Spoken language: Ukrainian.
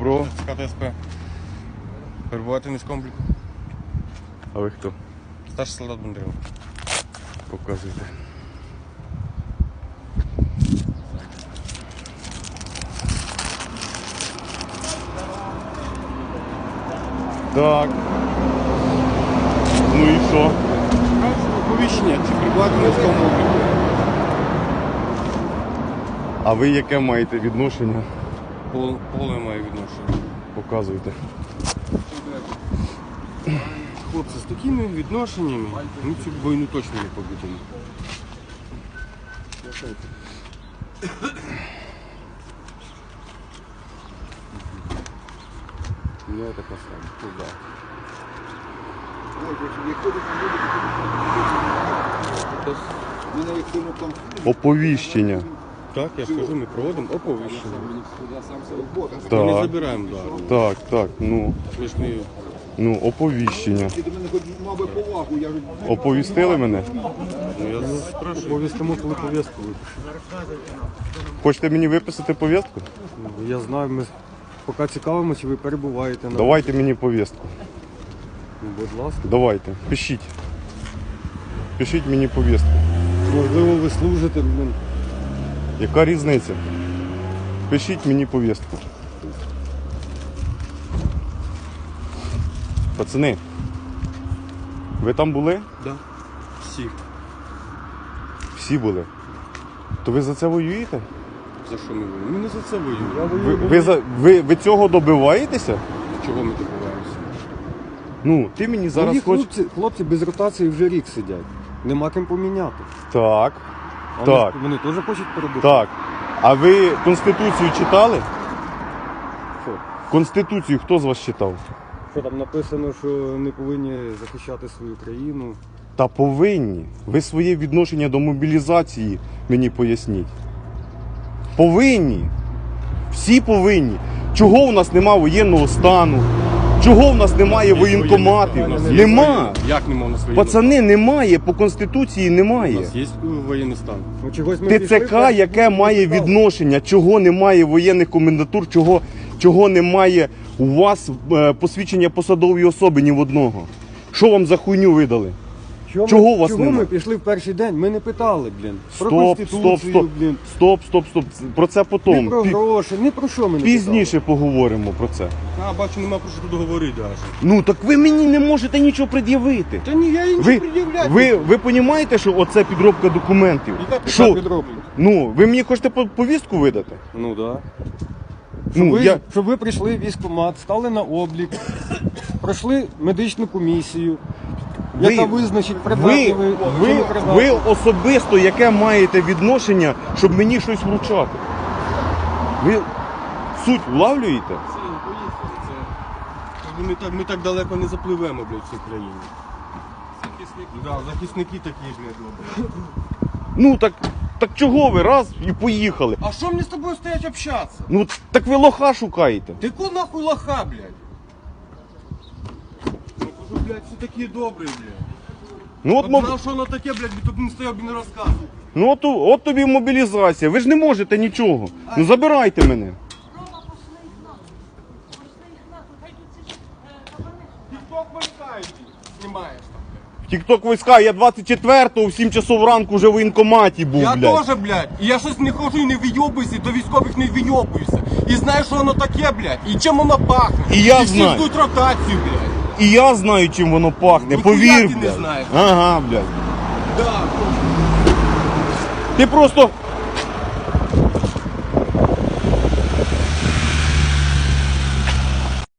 Бро, КТСП. Перебувати в низькому обліку. а ви хто? Старший солдат Бондаренко. Показуйте. Так. Ну і що? Оповіщення, чи перебувати в низькому обліку. А ви яке маєте відношення? Пол, поле має відношення. Показуйте. Хлопці, з такими відношеннями ми цю війну точно не побудемо. Ну, така сама. Ну, да. Оповіщення. Так, я ж кажу, ми проводимо оповіщення. Ми не Так, забираємо дару. так, так. Ну, Ми ж не ну, оповіщення. Ти до мене хоч мав би повагу, я ж Оповістили мене? ну, я спрашиваю. Повістимо, коли повістку Хочете мені виписати повістку? випишемо. Я знаю, ми поки цікавимо, чи ви перебуваєте на Давайте мені повістку. Ну, будь ласка. Давайте. Пишіть. Пишіть мені повістку. Можливо, ви служите, блін. Яка різниця? Пишіть мені повістку. Пацани, ви там були? Да. Всі. Всі були. То ви за це воюєте? За що ми воюємо? Ми не за це воюємо. Ви, ви, за, ви, ви цього добиваєтеся? Чого ми добиваємося? Ну, ти мені зараз Мої хочеш. хлопці, хлопці без ротації вже рік сидять. Нема ким поміняти. Так, А Так. Вони, вони теж хочуть перебути. так. А ви Конституцію читали? Що? Конституцію хто з вас читав? Що там написано, що не повинні захищати свою країну. Та повинні. Ви своє відношення до мобілізації мені поясніть. Повинні. Всі повинні. Чого у нас нема воєнного стану? Чого в нас немає воєнкоматів? Нема. Як нема у нас воєнного Пацани, немає, по Конституції? У немає. нас є воєнний стан. Ну, чогось ми пішли ТЦК, яке має відношення, чого немає воєнних комендатур, чого, чого немає у вас е, посвідчення посадової особи ні в одного. Що вам за хуйню видали? Чого, Чого ми, у вас чого нема? ми пішли в перший день? Ми не питали, блін. Про Стоп, Конституцію, стоп, стоп. блін. Стоп, стоп, стоп. Про це Ні потім. про Пі- гроші, ні про що ми не Пізніше поговоримо про це. А, бачу, нема про що тут говорити аж. Ну так ви мені не можете нічого пред'явити. Та ні, я їй Ви, нічого пред'являти. ви, ви розумієте, що оце підробка документів? Яка Що? підробка підробка? Ну, ви мені хочете по- повістку видати? Ну да. Щоб, Ну, ви, я... щоб ви прийшли в військкомат, стали на облік, пройшли медичну комісію, Ви- яка визначить Ви, ви, ви, особисто яке маєте відношення, щоб мені щось вручати? Ви суть влавлюєте? Син, поїхали, це... Ми так, ми так далеко не запливемо, блядь, в цій країні. Захисники. Да, захисники такі, ж, блядь, добре. Ну так, так чого ви раз і поїхали? А що мені з тобою стоять общатися? Ну так ви лоха шукаєте. Ти ку нахуй лоха, блядь? Блядь, все такі добрі, блядь. Ну от, От моб... знав, що воно таке, блядь, би тут не стояв, би не розказував. ну, от, от тобі мобілізація. Ви ж не можете нічого. Ну забирайте мене. Рома, пошли їх нахуй. Пошли їх нахуй. Хай тут ці е, кабани. Тік-ток войска знімаєш там, Тікток війська, я 24-го в 7 часов ранку вже в воєнкоматі був, Я блядь. теж, блядь. І я щось не хожу і не вийобуюся, до військових не вийобуюся. І знаю, що воно таке, блядь. І чим воно пахне. І я і всі знаю. ждуть ротацію, блядь. І я знаю, чим воно пахне, Ну, повір, ти не блядь. знаєш. Ага, блядь. Да. Ти просто